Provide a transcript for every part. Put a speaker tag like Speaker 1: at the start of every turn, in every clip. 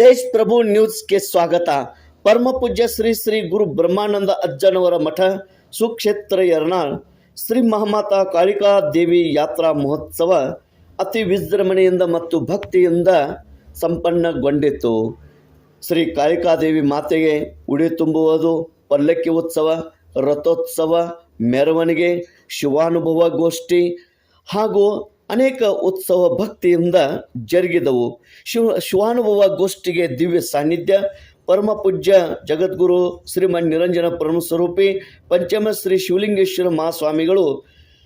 Speaker 1: ತೇಜ್ ಪ್ರಭು ನ್ಯೂಸ್ಗೆ ಸ್ವಾಗತ. ಪರಮ ಪೂಜ್ಯ ಶ್ರೀ ಶ್ರೀ ಗುರು ಬ್ರಹ್ಮಾನಂದ ಅಜ್ಜನವರ ಮಠ ಸುಕ್ಷೇತ್ರ ಯರ್ನಾಳ್, ಶ್ರೀ ಮಹಾಮಾತಾ ಕಾಳಿಕಾ ದೇವಿ ಯಾತ್ರಾ ಮಹೋತ್ಸವ ಅತಿ ವಿಜೃಂಭಣೆಯಿಂದ ಮತ್ತು ಭಕ್ತಿಯಿಂದ ಸಂಪನ್ನಗೊಂಡಿತು. ಶ್ರೀ ಕಾಳಿಕಾದೇವಿ ಮಾತೆಗೆ ಉಡಿ ತುಂಬುವುದು ಪಲ್ಲಕ್ಕಿ ಉತ್ಸವ, ರಥೋತ್ಸವ, ಮೆರವಣಿಗೆ, ಶಿವಾನುಭವ ಗೋಷ್ಠಿ ಹಾಗೂ ಅನೇಕ ಉತ್ಸವ ಭಕ್ತಿಯಿಂದ ಜರುಗಿದವು. ಶಿವ, ಶಿವಾನುಭವ ಗೋಷ್ಠಿಗೆ ದಿವ್ಯ ಸಾನ್ನಿಧ್ಯ, ಪರಮ ಪೂಜ್ಯ ಜಗದ್ಗುರು ಶ್ರೀಮನ್ ನಿರಂಜನ ಪರಮಸ್ವರೂಪಿ ಪಂಚಮ ಶ್ರೀ ಶಿವಲಿಂಗೇಶ್ವರ ಮಹಾಸ್ವಾಮಿಗಳು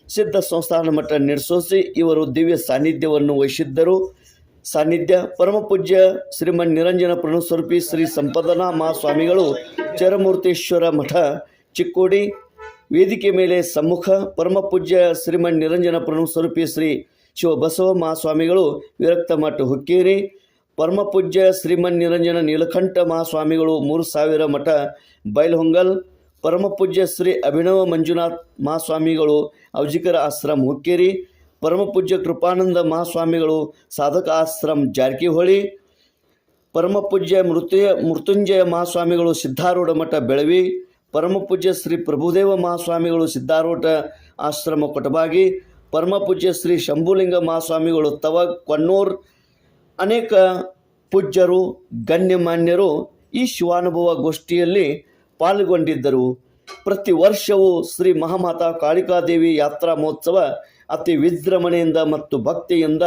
Speaker 1: ಸಿದ್ಧ ಸಂಸ್ಥಾನ ಮಠ ನಿರ್ಸೋಸಿ ಇವರು ದಿವ್ಯ ಸಾನ್ನಿಧ್ಯವನ್ನು ವಹಿಸಿದ್ದರು. ಸಾನ್ನಿಧ್ಯ, ಪರಮ ಪೂಜ್ಯ ಶ್ರೀಮನ್ ನಿರಂಜನ ಪ್ರಣಸ್ವರೂಪಿ ಶ್ರೀ ಸಂಪದನಾ ಮಹಾಸ್ವಾಮಿಗಳು ಚರಮೂರ್ತೇಶ್ವರ ಮಠ, ಚಿಕ್ಕೋಡಿ ವೇದಿಕೆ ಮೇಲೆ ಸಮ್ಮುಖ, ಪರಮ ಪೂಜ್ಯ ಶ್ರೀಮನ್ ನಿರಂಜನ ಪ್ರಣಸ್ವರೂಪಿ ಶ್ರೀ ಶಿವ ಬಸವ ಮಹಾಸ್ವಾಮಿಗಳು ವಿರಕ್ತ ಮಠ ಹುಕ್ಕೇರಿ. ಪರಮಪೂಜ್ಯ ಶ್ರೀಮನ್ ನಿರಂಜನ ನೀಲಕಂಠ ಮಹಾಸ್ವಾಮಿಗಳು ಮೂರು ಸಾವಿರ ಮಠ ಬೈಲ್ಹೊಂಗಲ್ ಪರಮಪೂಜ್ಯ ಶ್ರೀ ಅಭಿನವ ಮಂಜುನಾಥ್ ಮಹಾಸ್ವಾಮಿಗಳು ಔಜಿಕರ ಆಶ್ರಮ ಹುಕ್ಕೇರಿ. ಪರಮಪೂಜ್ಯ ಕೃಪಾನಂದ ಮಹಾಸ್ವಾಮಿಗಳು ಸಾಧಕ ಆಶ್ರಮ ಜಾರಕಿಹೊಳಿ. ಪರಮಪೂಜ್ಯ ಮೃತ್ಯ ಮೃತ್ಯುಂಜಯ ಮಹಾಸ್ವಾಮಿಗಳು ಸಿದ್ಧಾರೂಢ ಮಠ ಬೆಳವಿ. ಪರಮಪೂಜ್ಯ ಶ್ರೀ ಪ್ರಭುದೇವ ಮಹಾಸ್ವಾಮಿಗಳು ಸಿದ್ಧಾರೂಢ ಆಶ್ರಮ ಕೊಟಬಾಗಿ. ಪರಮ ಪೂಜ್ಯ ಶ್ರೀ ಶಂಭುಲಿಂಗ ಮಹಾಸ್ವಾಮಿಗಳು ತವ ಕೊನ್ನೂರ್ ಅನೇಕ ಪೂಜ್ಯರು, ಗಣ್ಯಮಾನ್ಯರು ಈ ಶಿವಾನುಭವ ಗೋಷ್ಠಿಯಲ್ಲಿ ಪಾಲ್ಗೊಂಡಿದ್ದರು. ಪ್ರತಿ ವರ್ಷವೂ ಶ್ರೀ ಮಹಾಮಾತಾ ಕಾಳಿಕಾದೇವಿ ಯಾತ್ರಾ ಮಹೋತ್ಸವ ಅತಿ ವಿಜೃಂಭಣೆಯಿಂದ ಮತ್ತು ಭಕ್ತಿಯಿಂದ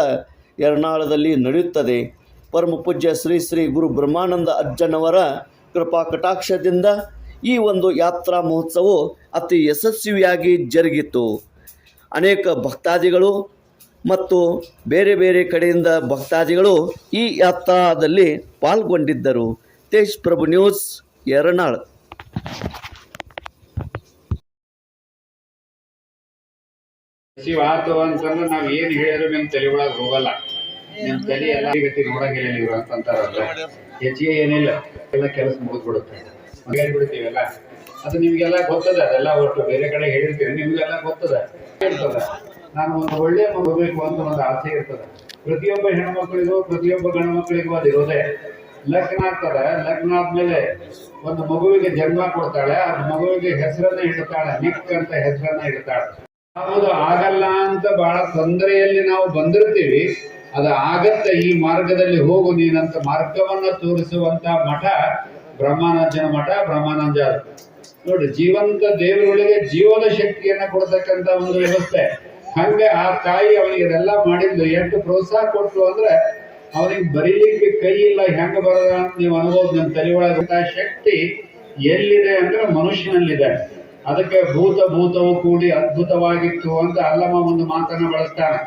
Speaker 1: ಎರ್ನಾಳದಲ್ಲಿ ನಡೆಯುತ್ತದೆ. ಪರಮ ಪೂಜ್ಯ ಶ್ರೀ ಶ್ರೀ ಗುರು ಬ್ರಹ್ಮಾನಂದ ಅಜ್ಜನವರ ಕೃಪಾ ಕಟಾಕ್ಷದಿಂದ ಈ ಒಂದು ಯಾತ್ರಾ ಮಹೋತ್ಸವವು ಅತಿ ಯಶಸ್ವಿಯಾಗಿ ಜರುಗಿತು. ಅನೇಕ ಭಕ್ತಾದಿಗಳು ಮತ್ತು ಬೇರೆ ಬೇರೆ ಕಡೆಯಿಂದ ಭಕ್ತಾದಿಗಳು ಈ ಯಾತ್ರಾದಲ್ಲಿ ಪಾಲ್ಗೊಂಡಿದ್ದರು. ತೇಜ್ ಪ್ರಭು ನ್ಯೂಸ್
Speaker 2: ಎರನಾಳ್. ಅದು ನಿಮಗೆಲ್ಲ ಗೊತ್ತದ, ಅದೆಲ್ಲ ಒಟ್ಟು ಬೇರೆ ಕಡೆ ಹೇಳಿರ್ತೀವಿ ನಿಮಗೆಲ್ಲ ಗೊತ್ತದ. ಹೇಳ್ತದ ನಾನು ಒಂದು ಒಳ್ಳೆ ಮಗಬೇಕು ಅಂತ ಒಂದು ಆಸೆ ಇರ್ತದ. ಪ್ರತಿಯೊಬ್ಬ ಹೆಣ್ಮಕ್ಳಿಗೂ, ಪ್ರತಿಯೊಬ್ಬ ಗಂಡು ಮಕ್ಕಳಿಗೂ ಅದು ಇರೋದೇ. ಲಗ್ನ ಆಗ್ತದೆ, ಲಗ್ನ ಆದ್ಮೇಲೆ ಒಂದು ಮಗುವಿಗೆ ಜನ್ಮ ಕೊಡ್ತಾಳೆ, ಆ ಮಗುವಿಗೆ ಹೆಸರನ್ನ ಇಡ್ತಾಳೆ, ನಿಕ್ ಅಂತ ಹೆಸರನ್ನ ಇಡ್ತಾಳೆ. ಅದು ಆಗಲ್ಲ ಅಂತ ಬಹಳ ತೊಂದರೆಯಲ್ಲಿ ನಾವು ಬಂದಿರ್ತೀವಿ. ಅದು ಆಗತ್ತ, ಈ ಮಾರ್ಗದಲ್ಲಿ ಹೋಗು ನೀನಂತ ಮಾರ್ಗವನ್ನ ತೋರಿಸುವಂತ ಮಠ ಬ್ರಹ್ಮಾನಂದನ ಮಠ, ಬ್ರಹ್ಮಾನಂದ ನೋಡಿ, ಜೀವಂತ ದೇವರೊಳಗೆ ಜೀವನ ಶಕ್ತಿಯನ್ನ ಕೊಡ್ತಕ್ಕಂತ ಒಂದು ವ್ಯವಸ್ಥೆ. ಹಂಗೆ ಆ ತಾಯಿ ಅವನಿಗೆ ಇದೆಲ್ಲ ಮಾಡಿದ್ಲು ಎಷ್ಟು ಪ್ರೋತ್ಸಾಹ ಕೊಟ್ಟು ಅಂದ್ರೆ ಅವನಿಗೆ ಬರೀಲಿಕ್ಕೆ ಕೈ ಇಲ್ಲ, ಹೆಂಗ ಬರದ ಅಂತ ನೀವು ಅನ್ಬೋದು. ನನ್ನ ತಲೆ ಶಕ್ತಿ ಎಲ್ಲಿದೆ ಅಂದ್ರೆ ಮನುಷ್ಯನಲ್ಲಿದೆ. ಅದಕ್ಕೆ ಭೂತ ಭೂತವು ಕೂಡಿ ಅದ್ಭುತವಾಗಿತ್ತು ಅಂತ ಅಲ್ಲಮ್ಮ ಒಂದು ಮಾತನ್ನ ಬಳಸ್ತಾನೆ.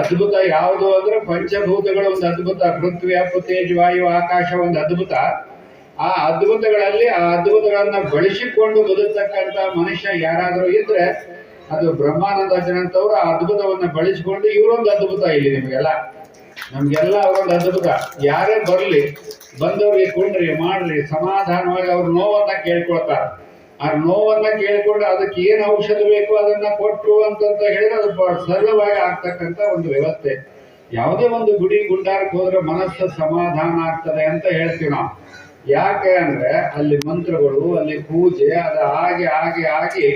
Speaker 2: ಅದ್ಭುತ ಯಾವುದು ಅಂದ್ರೆ ಪಂಚಭೂತಗಳು ಒಂದು ಅದ್ಭುತ. ಪೃಥ್ವಿ ಅಪ್ಪು ತೇಜ್ ವಾಯು, ಆಕಾಶ ಒಂದು ಅದ್ಭುತ. ಆ ಅದ್ಭುತಗಳಲ್ಲಿ ಆ ಅದ್ಭುತಗಳನ್ನ ಬಳಸಿಕೊಂಡು ಬದುಕ್ತಕ್ಕಂತ ಮನುಷ್ಯ ಯಾರಾದರೂ ಇದ್ರೆ ಅದು ಬ್ರಹ್ಮಾನಂದ ಜನಂತವ್ರು ಆ ಅದ್ಭುತವನ್ನ ಬಳಸಿಕೊಂಡು ಇವರೊಂದು ಅದ್ಭುತ ಇಲ್ಲಿ ನಿಮಗೆಲ್ಲ. ನಮ್ಗೆಲ್ಲ ಅವರೊಂದು ಅದ್ಭುತ. ಯಾರೇ ಬರ್ಲಿ, ಬಂದವ್ರಿಗೆ ಕೊಂಡ್ರಿ, ಮಾಡ್ರಿ, ಸಮಾಧಾನವಾಗಿ ಅವ್ರ ನೋವನ್ನ ಕೇಳ್ಕೊಳ್ತಾರ. ಆ ನೋವನ್ನ ಕೇಳಿಕೊಂಡು ಅದಕ್ಕೆ ಏನು ಔಷಧ ಬೇಕು ಅದನ್ನ ಕೊಟ್ಟು ಅಂತಂತ ಹೇಳಿದ್ರೆ ಅದು ಸರಳವಾಗಿ ಆಗ್ತಕ್ಕಂತ ಒಂದು ವ್ಯವಸ್ಥೆ. ಯಾವುದೇ ಒಂದು ಗುಡಿ ಗುಂಡಾರಕ್ಕೆ ಹೋದ್ರೆ ಮನಸ್ಸು ಸಮಾಧಾನ ಆಗ್ತದೆ ಅಂತ ಹೇಳ್ತೀವಿ ನಾವು. ಯಾಕೆ ಅಂದ್ರೆ ಅಲ್ಲಿ ಮಂತ್ರಗಳು, ಅಲ್ಲಿ ಪೂಜೆ, ಅದು ಹಾಗೆ ಹಾಗೆ ಆಗಿ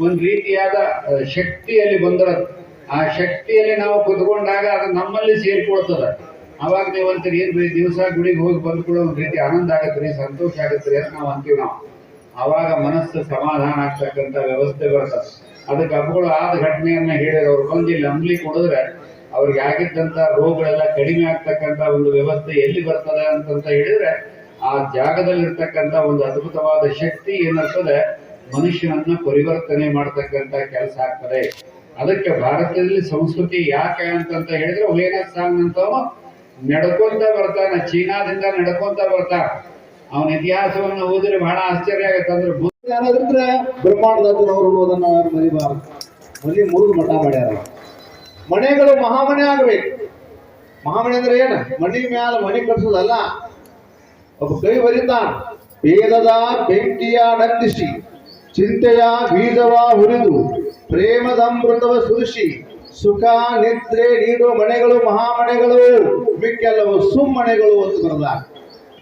Speaker 2: ಒಂದು ರೀತಿಯಾದ ಶಕ್ತಿಯಲ್ಲಿ ಬಂದಿರೋದು. ಆ ಶಕ್ತಿಯಲ್ಲಿ ನಾವು ಕುತ್ಕೊಂಡಾಗ ಅದು ನಮ್ಮಲ್ಲಿ ಸೇರ್ಕೊಳ್ತದ. ಅವಾಗ ನೀವು ಅಂತೀರಿ, ಏನ್ ರೀ ದಿವಸ ಗುಡಿಗೆ ಹೋಗಿ ಬಂದ್ಕೊಳ್ಳೋ ಒಂದು ರೀತಿ ಆನಂದ ಆಗತ್ರಿ ಸಂತೋಷ ಆಗತ್ರಿ ಅಂತ ನಾವು ಅಂತೀವಿ ನಾವು. ಅವಾಗ ಮನಸ್ಸು ಸಮಾಧಾನ ಆಗ್ತಕ್ಕಂಥ ವ್ಯವಸ್ಥೆ ಬರ್ತದೆ ಅದಕ್ಕೆ ಹಬ್ಬಗಳು ಆದ ಘಟನೆಯನ್ನ ಅವ್ರು ಬಂದು ಇಲ್ಲಿ ಅಂಬ್ಲಿ ಕೊಡಿದ್ರೆ ಅವ್ರಿಗೆ ಆಗಿದ್ದಂತ ರೋಗಗಳೆಲ್ಲ ಕಡಿಮೆ ಆಗ್ತಕ್ಕಂಥ ಒಂದು ವ್ಯವಸ್ಥೆ ಎಲ್ಲಿ ಬರ್ತದೆ ಅಂತಂತ ಹೇಳಿದ್ರೆ ಆ ಜಾಗದಲ್ಲಿರ್ತಕ್ಕಂಥ ಒಂದು ಅದ್ಭುತವಾದ ಶಕ್ತಿ ಏನಾಗ್ತದೆ ಮನುಷ್ಯನನ್ನ ಪರಿವರ್ತನೆ ಮಾಡ್ತಕ್ಕಂಥ ಕೆಲಸ ಆಗ್ತದೆ. ಅದಕ್ಕೆ ಭಾರತದಲ್ಲಿ ಸಂಸ್ಕೃತಿ ಯಾಕೆ ಅಂತಂತ ಹೇಳಿದ್ರೆ ವೇನಸ್ ಸಾಂಗ್ ಅಂತ ನಡ್ಕೊಂತ ಬರ್ತಾನೆ, ಚೀನಾದಿಂದ ನಡ್ಕೊಂತ ಬರ್ತಾನ. ಅವನ ಇತಿಹಾಸವನ್ನು ಓದಿದ್ರೆ ಬಹಳ ಆಶ್ಚರ್ಯ ಆಗತ್ತೆ. ಅಂದ್ರೆ
Speaker 3: ಯಾರಾದ್ರೆ ಬ್ರಹ್ಮಾಂಡದವರು ಅನ್ನೋದನ್ನ ಮರಿಬಾರದು. ಅಲ್ಲಿ ಮುರಿದು ಮಠ ಮಾಡ್ಯಾರ ಮನೆಗಳು ಮಹಾಮನೆ ಆಗಬೇಕು. ಮಹಾಮನೆ ಅಂದ್ರೆ ಏನು? ಮನಿ ಮ್ಯಾಲ ಮನೆ ಕಟ್ಸೋದಲ್ಲ. ಒಬ್ಬ ಕೈ ವೇದದ ಬೆಂಕಿಯ ನಂದಿಸಿ ಚಿಂತೆಯ ಬೀಜವ ಹುರಿದು, ಪ್ರೇಮದ ಅಮೃತವ ಸುರಿಸಿ, ಸುಖ, ನಿದ್ರೆ ನೀಡುವ ಮನೆಗಳು, ಮಹಾಮನೆಗಳು, ಮಿಕ್ಕೆಲ್ಲವೂ ಸುಮ್ಮನೆಗಳು ಅಂತ ಬರಲ್ಲ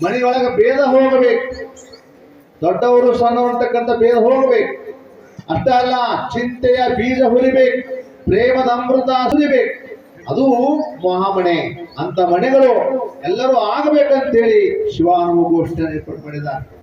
Speaker 3: ಮನೆಯೊಳಗ ಭೇದ ಹೋಗಬೇಕು. ದೊಡ್ಡವರು ಸಣ್ಣವರು ಅಂತಕ್ಕಂಥ ಭೇದ ಹೋಗಬೇಕು. ಅಷ್ಟೇ ಅಲ್ಲ, ಚಿಂತೆಯ ಬೀಜ ಹುರಿಬೇಕು, ಪ್ರೇಮದ ಅಮೃತ ಸುರಿಬೇಕು. ಅದು ಮಹಾಮಣೆ. ಅಂತ ಮಣೆಗಳು ಎಲ್ಲರೂ ಆಗಬೇಕಂತೇಳಿ ಶಿವಾನುಭವ ಗೋಷ್ಠಿಯನ್ನು ಏರ್ಪಾಡು ಮಾಡಿದ್ದಾರೆ.